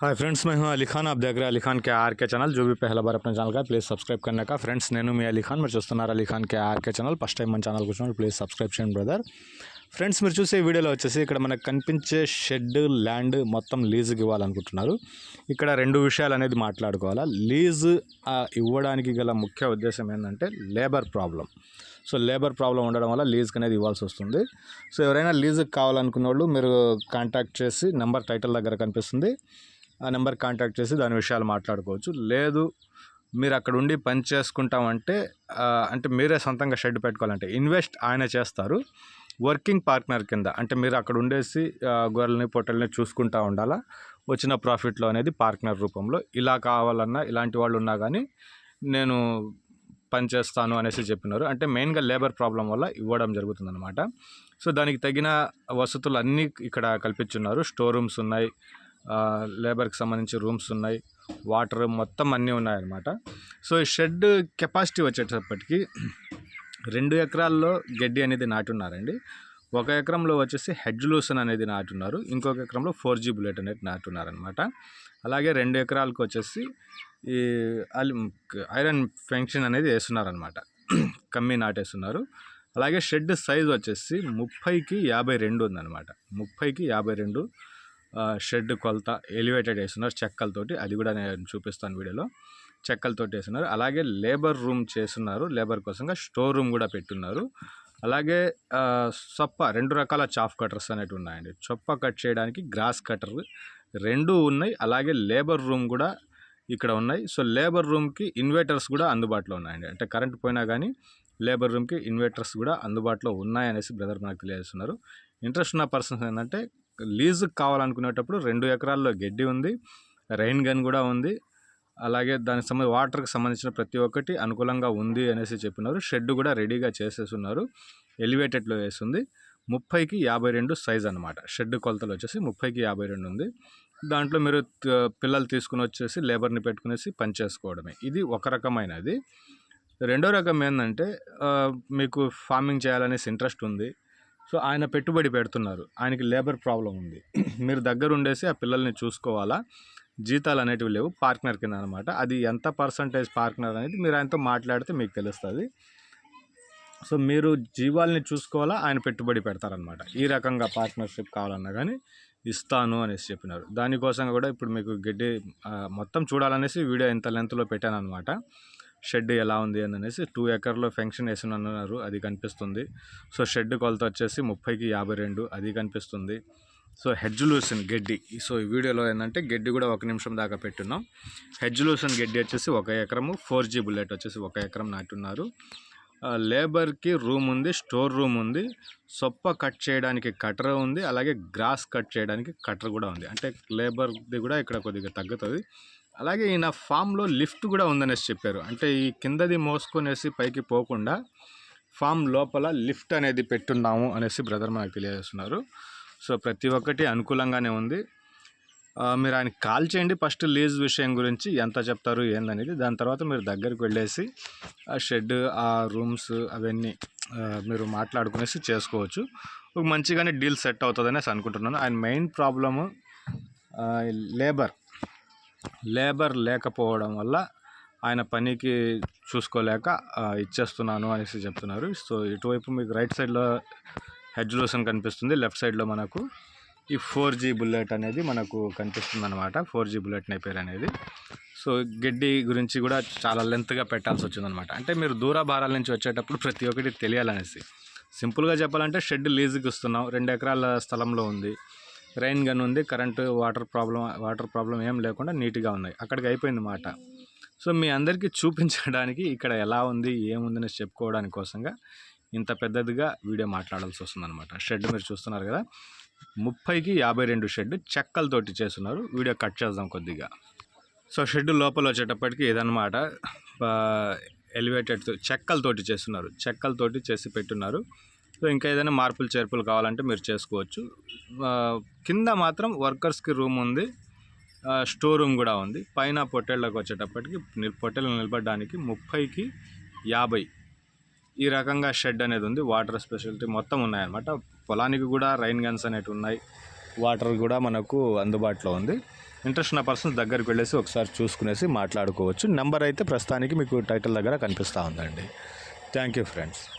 Hi friends मैं हूं अली खान आप देख रहे हैं अली खान के आर के चैनल जो भी पहला बार अपने ఛానల్ का ప్లీజ్ సబ్స్క్రైబ్ करने का ఫ్రెండ్స్ నేను మీ అలీ ఖాన్ మీరు చూస్తున్నారు Ali Khan K R K channel first time మన ఛానల్కి వచ్చిన ప్లీజ్ సబ్స్క్రైబ్ చేయండి బ్రదర్ ఫ్రెండ్స్ మీరు చూసే వీడియోలో వచ్చేసి ఇక్కడ మనకు కనిపించే షెడ్ ల్యాండ్ మొత్తం లీజుకి ఇవ్వాలనుకుంటున్నారు ఇక్కడ రెండు విషయాలు అనేది మాట్లాడుకోవాలా లీజ్ ఇవ్వడానికి గల ముఖ్య ఉద్దేశం ఏంటంటే labour problem so labour problem ఉండడం వల్ల లీజ్కి అనేది ఇవ్వాల్సి వస్తుంది సో ఎవరైనా లీజుకి కావాలనుకున్న వాళ్ళు మీరు కాంటాక్ట్ చేసి నెంబర్ టైటిల్ దగ్గర కనిపిస్తుంది ఆ నెంబర్ కాంటాక్ట్ చేసి దాని విషయాలు మాట్లాడుకోవచ్చు. లేదు మీరు అక్కడ ఉండి పని చేసుకుంటామంటే అంటే మీరే సొంతంగా షెడ్ పెట్టుకోవాలంటే ఇన్వెస్ట్ ఆయన చేస్తారు. వర్కింగ్ పార్ట్నర్ కింద అంటే మీరు అక్కడ ఉండేసి గొర్రెల్ని పొట్టల్ని చూసుకుంటా ఉండాలా? వచ్చిన ప్రాఫిట్లో అనేది పార్ట్నర్ రూపంలో. ఇలా కావాలన్నా ఇలాంటి వాళ్ళు ఉన్నా కానీ నేను పని చేస్తాను అనేసి చెప్పినారు. అంటే మెయిన్గా లేబర్ ప్రాబ్లం వల్ల ఇవ్వడం జరుగుతుందన్నమాట. సో దానికి తగిన వసతులు అన్నీ ఇక్కడ కల్పించున్నారు. స్టోర్ రూమ్స్ ఉన్నాయి. లేబర్కి సంబంధించి రూమ్స్ ఉన్నాయి వాటర్ మొత్తం అన్నీ ఉన్నాయన్నమాట. సో ఈ షెడ్ కెపాసిటీ వచ్చేటప్పటికి రెండు ఎకరాల్లో గడ్డి అనేది నాటున్నారండి. ఒక ఎకరంలో వచ్చేసి హెడ్ లూసన్ అనేది నాటున్నారు ఇంకొక ఎకరంలో ఫోర్ జీ బుల్లెట్ అనేది నాటున్నారనమాట అలాగే రెండు ఎకరాలకు వచ్చేసి ఈ ఐరన్ ఫెన్షన్ అనేది వేస్తున్నారనమాట కమ్మి నాటేస్తున్నారు. అలాగే షెడ్ సైజ్ వచ్చేసి ముప్పైకి యాభై రెండు ఉందన్నమాట. ముప్పైకి యాభై రెండు షెడ్ కొలత ఎలివేటెడ్ వేస్తున్నారు చెక్కలతోటి. అది కూడా నేను చూపిస్తాను వీడియోలో. చెక్కలతోటి వేస్తున్నారు. అలాగే లేబర్ రూమ్ చేస్తున్నారు. లేబర్ కోసంగా స్టోర్ రూమ్ కూడా పెట్టున్నారు. అలాగే చొప్ప రెండు రకాల చాఫ్ కటర్స్ అనేవి ఉన్నాయండి. చొప్ప కట్ చేయడానికి గ్రాస్ కటర్ రెండు ఉన్నాయి. అలాగే లేబర్ రూమ్ కూడా ఇక్కడ ఉన్నాయి. సో లేబర్ రూమ్కి ఇన్వర్టర్స్ కూడా అందుబాటులో ఉన్నాయండి. అంటే కరెంట్ పోయినా కానీ లేబర్ రూమ్కి ఇన్వర్టర్స్ కూడా అందుబాటులో ఉన్నాయనేసి బ్రదర్ మనకు తెలియజేస్తున్నారు. ఇంట్రెస్ట్ ఉన్న పర్సన్స్ ఏంటంటే లీజుకి కావాలనుకునేటప్పుడు రెండు ఎకరాల్లో గడ్డి ఉంది రైన్ గన్ కూడా ఉంది. అలాగే దానికి సంబంధించి వాటర్కి సంబంధించిన ప్రతి ఒక్కటి అనుకూలంగా ఉంది అనేసి చెప్పినారు. షెడ్ కూడా రెడీగా చేసేస్తున్నారు ఎలివేటెడ్లో వేస్తుంది ముప్పైకి యాభై రెండు సైజ్ అనమాట షెడ్ కొలతలు వచ్చేసి ముప్పైకి యాభై రెండు ఉంది. దాంట్లో మీరు పిల్లలు తీసుకుని వచ్చేసి లేబర్ని పెట్టుకునేసి పని చేసుకోవడమే. ఇది ఒక రకమైనది. రెండో రకం ఏంటంటే మీకు ఫార్మింగ్ చేయాలనేసి ఇంట్రెస్ట్ ఉంది. సో ఆయన పెట్టుబడి పెడుతున్నారు. ఆయనకి లేబర్ ప్రాబ్లం ఉంది. మీరు దగ్గర ఉండేసి ఆ పిల్లల్ని చూసుకోవాలా? జీతాలు అనేటివి లేవు. పార్ట్నర్ కింద అనమాట అది ఎంత పర్సంటేజ్ పార్ట్నర్ అనేది మీరు ఆయనతో మాట్లాడితే మీకు తెలుస్తుంది. సో మీరు జీవాల్ని చూసుకోవాలా? ఆయన పెట్టుబడి పెడతారనమాట ఈ రకంగా పార్ట్నర్షిప్ కావాలన్నా కానీ ఇస్తాను అనేసి చెప్పినారు. దానికోసం కూడా ఇప్పుడు మీకు గడ్డి మొత్తం చూడాలనేసి వీడియో ఇంత లెంత్లో పెట్టాను అనమాట షెడ్ ఎలా ఉంది అని అనేసి టూ ఎకర్లో ఫెన్షన్ వేసిన అన్నారు అది కనిపిస్తుంది. సో షెడ్ కొలత వచ్చేసి ముప్పైకి యాభై రెండు అది కనిపిస్తుంది. సో హెడ్జ్ లూసన్ గడ్డి సో ఈ వీడియోలో ఏంటంటే గడ్డి కూడా ఒక నిమిషం దాకా పెట్టున్నాం. హెడ్జ్ లూసన్ గడ్డి వచ్చేసి ఒక ఎకరము ఫోర్ జీ బుల్లెట్ వచ్చేసి ఒక ఎకరం నాటున్నారు. లేబర్కి రూమ్ ఉంది స్టోర్ రూమ్ ఉంది సొప్ప కట్ చేయడానికి కటర్ ఉంది అలాగే గ్రాస్ కట్ చేయడానికి కటర్ కూడా ఉంది. అంటే లేబర్ది కూడా ఇక్కడ కొద్దిగా తగ్గుతుంది. అలాగే ఈయన ఫామ్లో లిఫ్ట్ కూడా ఉందనేసి చెప్పారు. అంటే ఈ కిందది మోసుకొనేసి పైకి పోకుండా ఫామ్ లోపల లిఫ్ట్ అనేది పెట్టున్నాము అనేసి బ్రదర్ మనకు తెలియజేస్తున్నారు. సో ప్రతి ఒక్కటి అనుకూలంగానే ఉంది. మీరు ఆయన కాల్ చేయండి ఫస్ట్ లీజ్ విషయం గురించి ఎంత చెప్తారు ఏందనేది. దాని తర్వాత మీరు దగ్గరికి వెళ్ళేసి ఆ షెడ్ ఆ రూమ్స్ అవన్నీ మీరు మాట్లాడుకునేసి చేసుకోవచ్చు. మంచిగానే డీల్ సెట్ అవుతుంది అనేసి అనుకుంటున్నాను. ఆయన మెయిన్ ప్రాబ్లము లేబర్. లేబర్ లేకపోవడం వల్ల ఆయన పనికి చూసుకోలేక ఇచ్చేస్తున్నాను అనేసి చెప్తున్నారు. సో ఇటువైపు మీకు రైట్ సైడ్లో హెడ్ లూసన్ కనిపిస్తుంది. లెఫ్ట్ సైడ్లో మనకు ఈ ఫోర్ జీ బుల్లెట్ అనేది మనకు కనిపిస్తుంది అనమాట ఫోర్ జీ బుల్లెట్ పేరు అనేది. సో గడ్డి గురించి కూడా చాలా లెంత్గా పెట్టాల్సి వచ్చిందనమాట అంటే మీరు దూర భారాల నుంచి వచ్చేటప్పుడు ప్రతి ఒక్కటి తెలియాలనేసి. సింపుల్గా చెప్పాలంటే షెడ్ లీజుకి ఇస్తున్నాం రెండు ఎకరాల స్థలంలో ఉంది. రైన్ గన్ ఉంది current water problem water problem ఏం లేకుండా నీట్గా ఉన్నాయి. అక్కడికి అయిపోయింది మాట. సో మీ అందరికీ చూపించడానికి ఇక్కడ ఎలా ఉంది ఏముందని చెప్పుకోవడానికి కోసంగా ఇంత పెద్దదిగా వీడియో మాట్లాడాల్సి వస్తుందన్నమాట. షెడ్ మీరు చూస్తున్నారు కదా ముప్పైకి యాభై రెండు షెడ్ చెక్కలతోటి చేస్తున్నారు. వీడియో కట్ చేద్దాం కొద్దిగా. సో షెడ్ లోపల వచ్చేటప్పటికి ఇదన్నమాట ఎలివేటెడ్ చెక్కలతోటి చేస్తున్నారు. చెక్కలతోటి చేసి పెట్టున్నారు. సో ఇంకా ఏదైనా మార్పులు చేర్పులు కావాలంటే మీరు చేసుకోవచ్చు. కింద మాత్రం వర్కర్స్కి రూమ్ ఉంది. స్టోర్ రూమ్ కూడా ఉంది. పైన పొట్టేళ్ళకి వచ్చేటప్పటికి ని- పొట్టేళ్ళు నిలబడడానికి ముప్పైకి యాభై. ఈ రకంగా షెడ్ అనేది ఉంది. వాటర్ స్పెషాలిటీ మొత్తం ఉన్నాయన్నమాట. పొలానికి కూడా రైన్ గన్స్ అనేవి ఉన్నాయి. వాటర్ కూడా మనకు అందుబాటులో ఉంది. ఇంట్రెస్ట్ ఉన్న పర్సన్స్ దగ్గరికి వెళ్ళేసి ఒకసారి చూసుకునేసి మాట్లాడుకోవచ్చు. నెంబర్ అయితే ప్రస్తుతానికి మీకు టైటిల్ దగ్గర కనిపిస్తూ ఉందండి. Thank you friends.